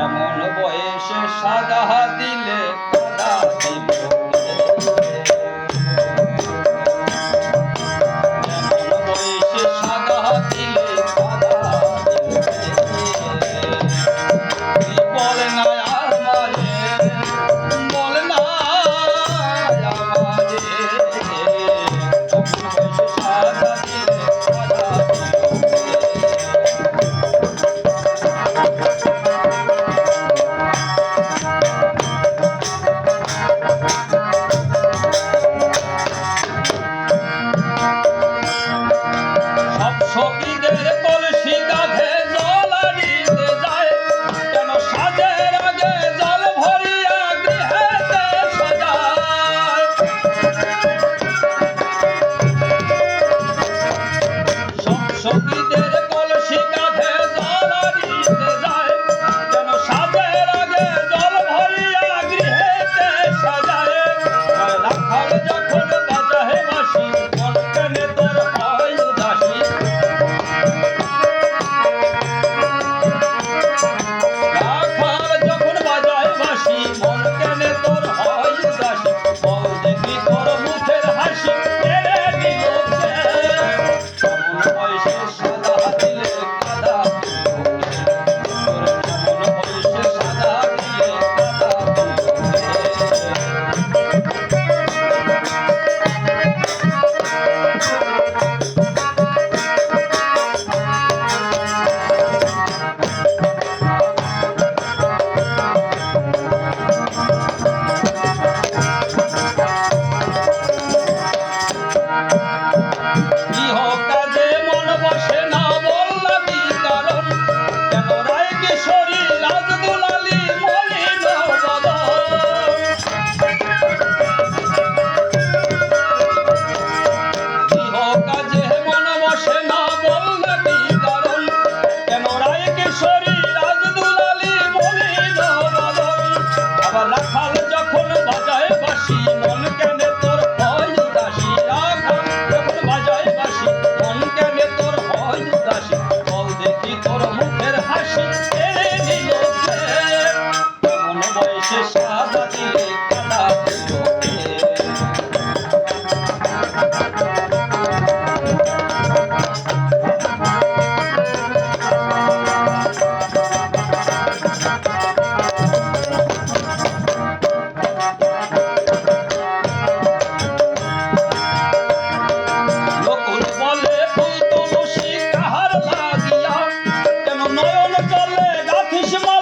এমন বয়সে সাদা দিলে çıkarlık, atışıma